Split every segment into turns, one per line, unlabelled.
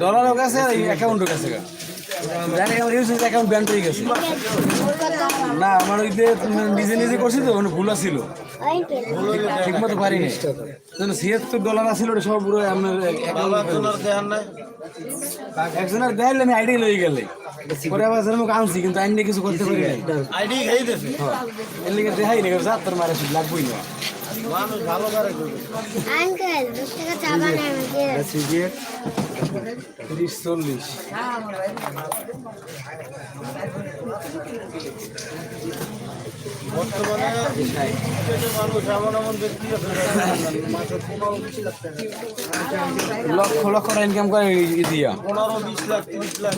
ডলারও গেছে আর অ্যাকাউন্টও গেছে bank account use account হয়ে গেছে। না আমার ওই যে নিজে নিজে করছি তো ওখানে ভুল ছিল ঠিক মতো পারিনি ছিয়াত্তর ডলার আছিল ওটা সব পুরো আপনার অ্যাকাউন্ট একজনের দেখাইলে আমি আইডি লই গেলে। পরে আবার আনছি কিন্তু আইন কিছু করতে পারি
আইডি খাই দেছে।
এর লিগে দেখাই নি মারে লাগবই না।
মানুষ ভালো করে
আঙ্কেল দশ টাকা চা বানায় আমাকে।
তিরিশ চল্লিশ।
বর্তমানে মানুষ এমন এমন ব্যক্তি আছে
লক্ষ লক্ষ টাকা ইনকাম করে দিয়া
পনেরো বিশ লাখ তিরিশ লাখ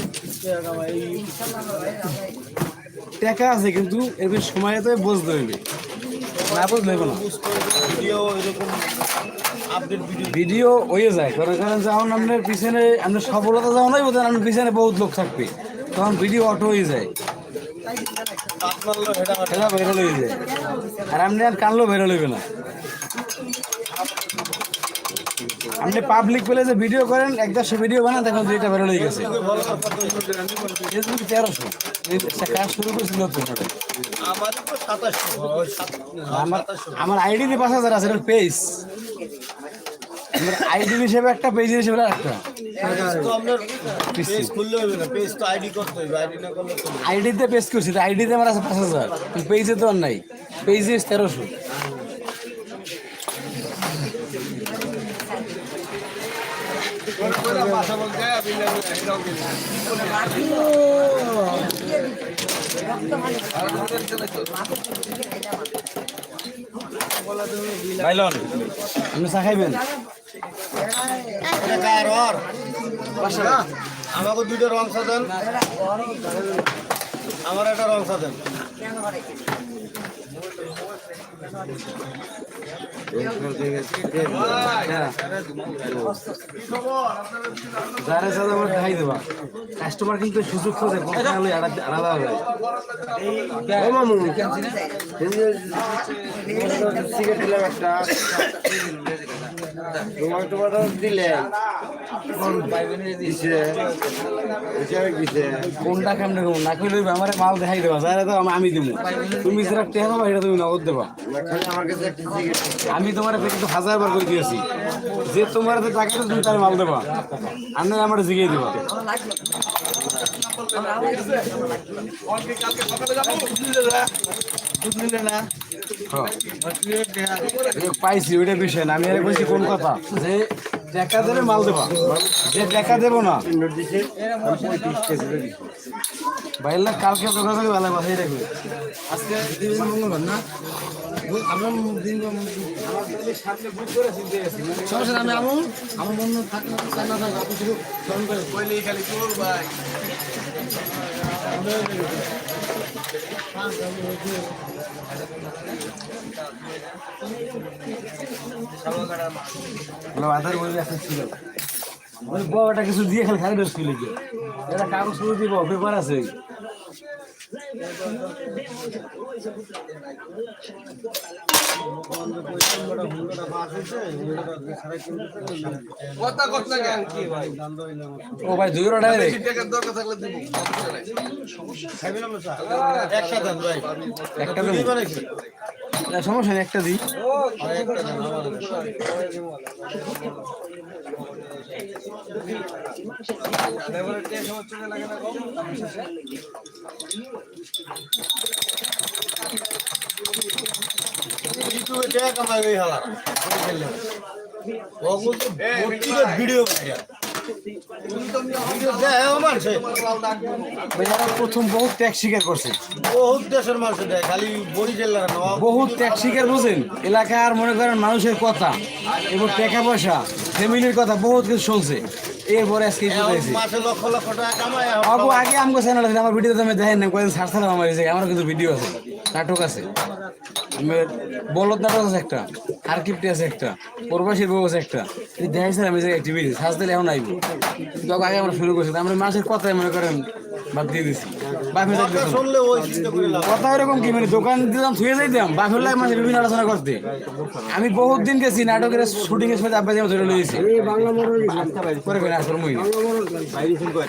টাকা
আছে কিন্তু এবার সময় তো বুঝতে হইবে না বুঝলে হইবে
ভিডিও এরকম আপডেট ভিডিও
ভিডিও হয়ে যায়। কারণ কারণ যখন আপনার পিছনে আপনার সফলতা যখন হইব তখন আপনার পিছনে বহুত লোক থাকবে। তখন ভিডিও অটো হয়ে যায়।
আপনার
ভাইরাল হয়ে যায়। আর আপনি আর কানলেও ভাইরাল হইবে না। আপনি পাবলিক পেলে যে ভিডিও করেন এক দেড়শো ভিডিও বানান দেখুন দুইটা ভাইরাল হয়ে গেছে। ফেসবুক তেরোশো। আমার আইডি আইডিতে পাঁচ হাজার আছে পেজ আইডি হিসেবে একটা পেজ হিসেবে একটা। আইডিতে পেজ করছি আইডিতে আমার আছে পাঁচ হাজার। পেজে তো আর নাই। পেজে তেরোশো। ভাইলন আপনি চা খাইবেন?
আমাকে দুইটা রং সাদেন আমার একটা রং সাদেন
যারা সাথে আমরা খাই দেবা। কাস্টমার কিন্তু সুযোগ খোঁজে কোনটা হলে আলাদা হবে ও মামু সিগারেট দিলাম একটা। তোমার তোমার দিলেন দিছে। কোনটা কেমনে দেবো? না কইলে আমার মাল দেখাই দেবা। যারা তো আমি- আমি দিব তুমি যেটা টেহা পাবা এটা তুমি নগদ দেবা। আমি তোমার কিন্তু হাজার বার করে দিয়েছি। যে তোমার টাকা তুমি তার মাল দেবা আর নয় আমার জিগিয়ে দেবা। হ্যাঁ। পাইছি ওইটা বিষয় না। আমি আর বলছি কোন কথা? যে টাকা দেবে মাল দেবা। যে টাকা দেবো না। বাইরে কালকে কথা বলে ভালো কথা রাখবে আজকে মঙ্গলবার না? আমরা দিন সমস্যা আমি আমু, আমার মন থাকলে না আপনি শুধু ফোন করে কইলেই খালি চোর ভাই বলে ছিল। বাবাটা কিছু দিয়ে খালি খালি খুলে গিয়ে এটা কাগজ শুরু দিব পেপার আছে। ও ভাই দুই টাকা রে
খাইবেন আমরা চা? একসাথে
সমস্যা নেই একটা দিই
একটা ভিডিও
প্রথম বহুত ত্যাগ স্বীকার করছে।
বহুত দেশের মানুষ দেয় খালি বড়ি জেলার
বহুত ত্যাগ স্বীকার বুঝেন এলাকার মনে করেন মানুষের কথা এবং টাকা পয়সা ফ্যামিলির কথা বহুত কিছু শুনছে এরপরে আজকে এই পর্যন্ত এসেছি।
মাসে লক্ষ লক্ষ টাকা কামায়
আবু আগে আমগো চ্যানেল আছে আমার দেখেন না কয়েকদিন ছাড়ছিলাম আমার এই আমার কিন্তু ভিডিও আছে নাটক আছে। বলদ নাটক আছে একটা আর্কিপ্টি আছে একটা প্রবাসীর বউ আছে একটা এই দেখাইছিলাম এই জায়গায় টিভি সাজ দিলে এখন আইব। কিন্তু আগে আমরা শুরু করছি আমরা মাসের কথাই মনে করেন বাদ দিয়ে দিছি।
কথা
এরকম কি মানে দোকান দিতাম থুয়ে যাইতাম। বাপের লাগে মাঝে বিভিন্ন আলোচনা করতে। আমি বহুত দিন গেছি নাটকের শুটিং এর সময় ধরে মই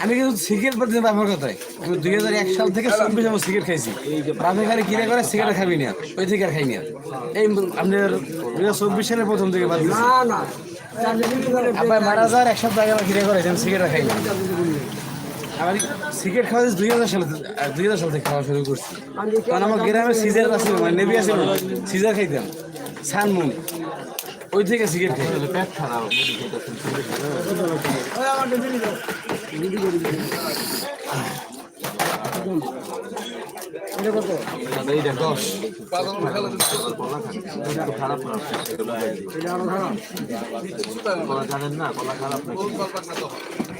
আমি কিন্তু সিগারেট পাচ্ছি বাপের কথায় আমি দুই হাজার এক সাল থেকে চব্বিশ আমার সিগারেট খাইছি। বাপের খালি কিনে করে সিগারেট খাবি না? ওই থেকে আর খাই না। এই আপনার দুই হাজার চব্বিশ সালের প্রথম থেকে বাদ। আব্বা মারা যাওয়ার এক সপ্তাহ আগে আমার কিনে করে আমি সিগারেট খাই না। আমার সিগারেট খাওয়া দুই হাজার সালে আর দুই হাজার সাল থেকে খাওয়া শুরু করছি। কারণ আমার গ্রামে সিজার আছিল মানে নেবি আছিল সিজার খাইতাম সানমুন ওই থেকে সিগারেট খাই পেট খারাপ
জানেন না। কলা খারাপ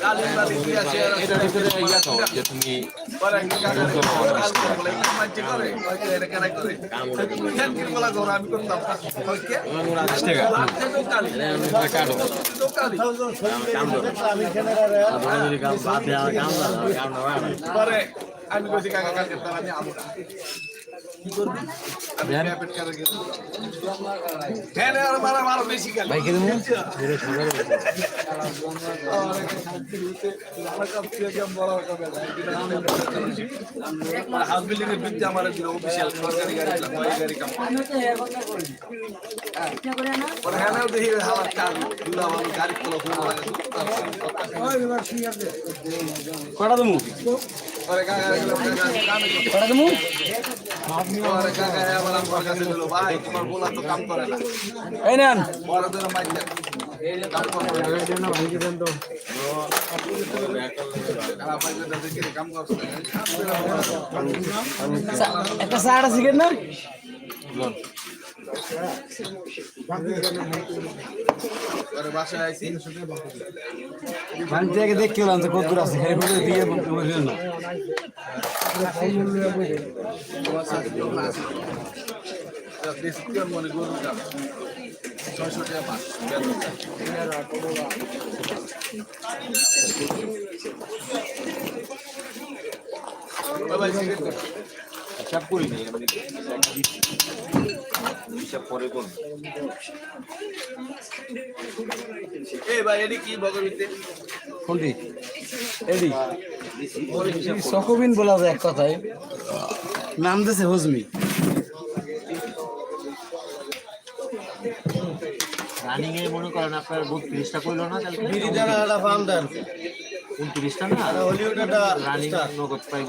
লাখে তো কালি তো কালি
আমি
কাকা কালকে তার আমি আমার
কটা দেবো কটা দেবো এই নেন। একটা চাটা সিগারেট না থেকে দেখতে গেলাম তো কত দূর আছে দিয়ে বুঝলেন না
মনে গরু ছয়শো টাকা পাঁচ
হিসাব পরে
ভাই কি ভগবিতে
কোনটি? এডি। সকবিন বলা? যায় এক কথায়। নাম দিয়েছে হজমি।
রানিং এ মনে করেন আপনার বত্রিশটা করল না
বিড়ি জানা একটা ফাউন্ডার
উনত্রিশটা না?
হলিউড একটা
রানিং নগদ পাইব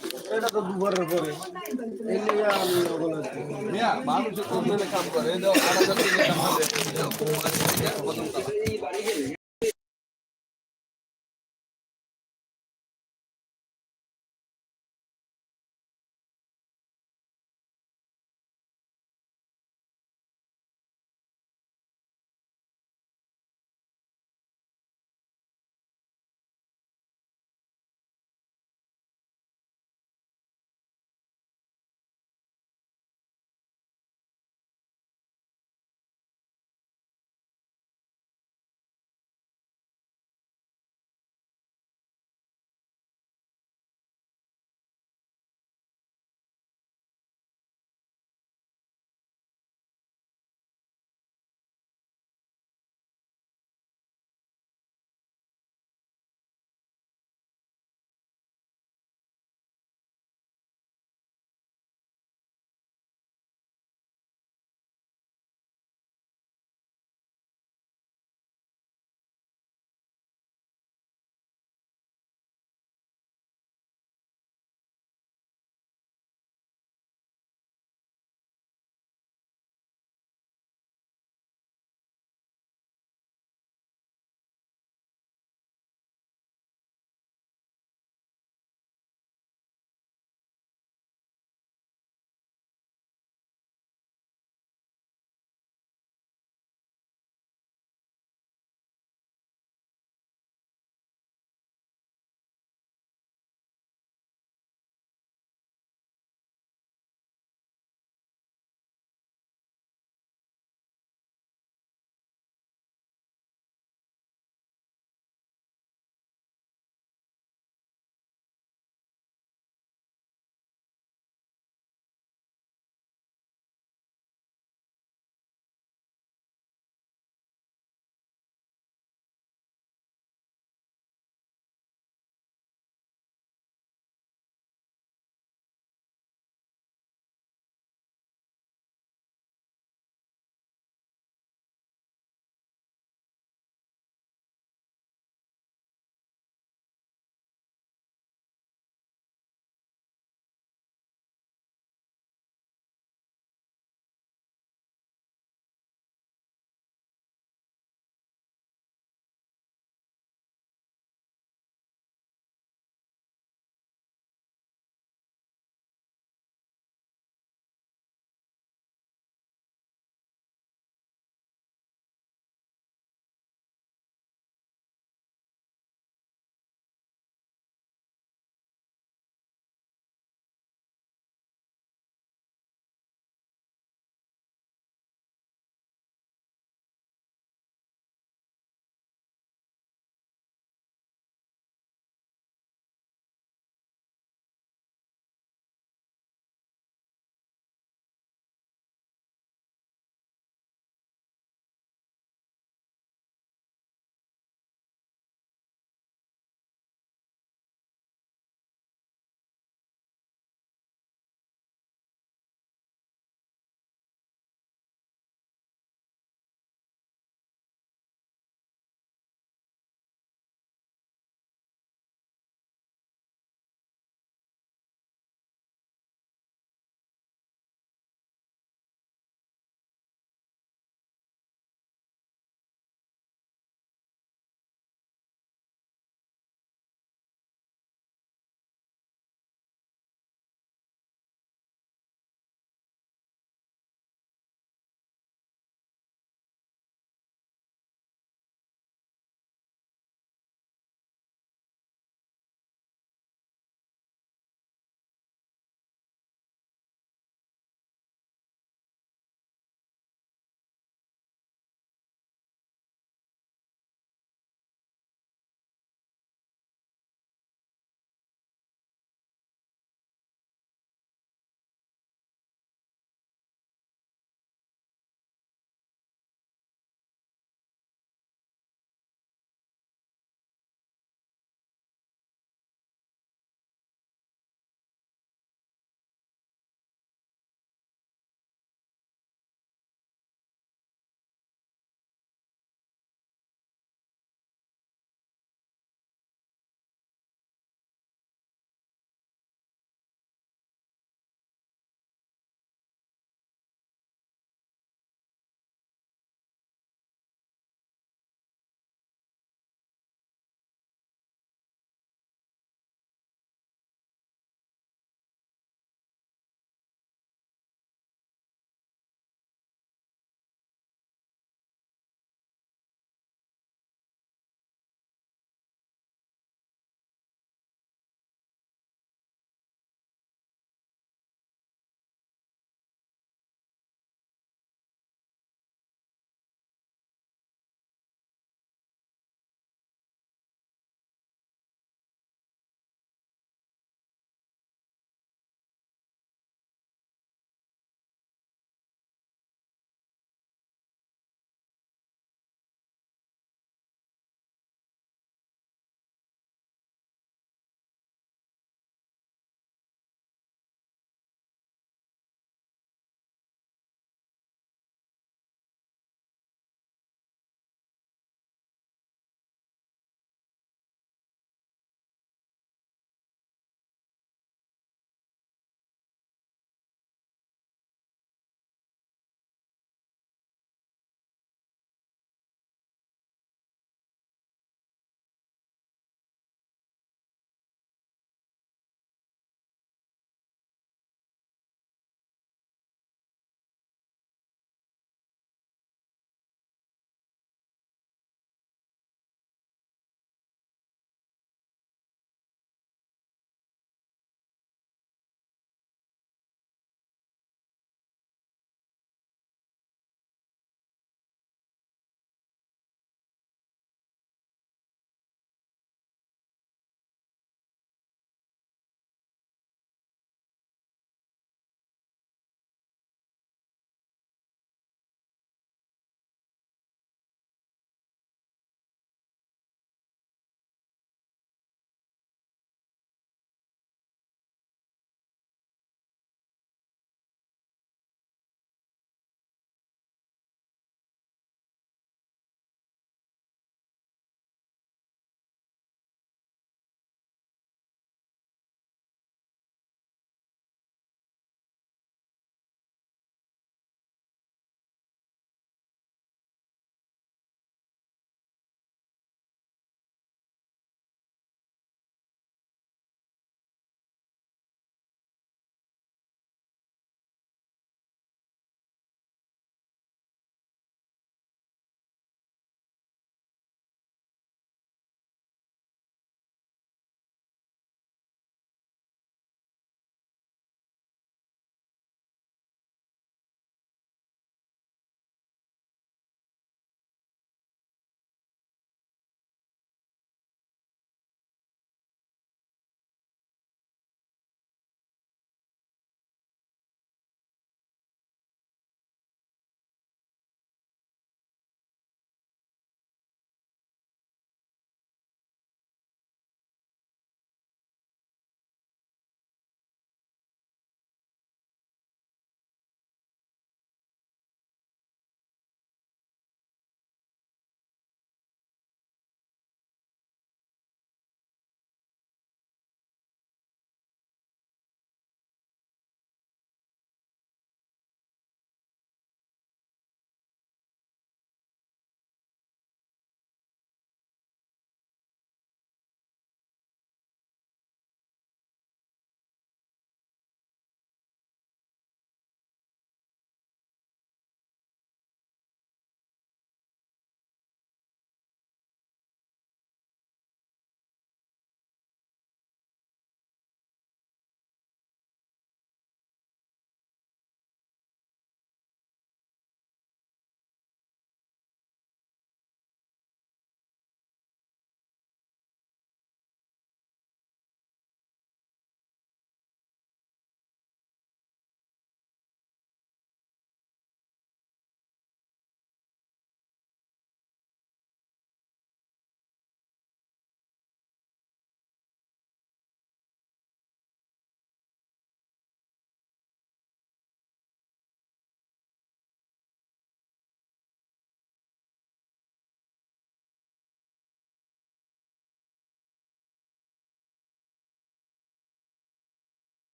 এটা
তো
দুবারের পরে।
মানুষের কাম করে।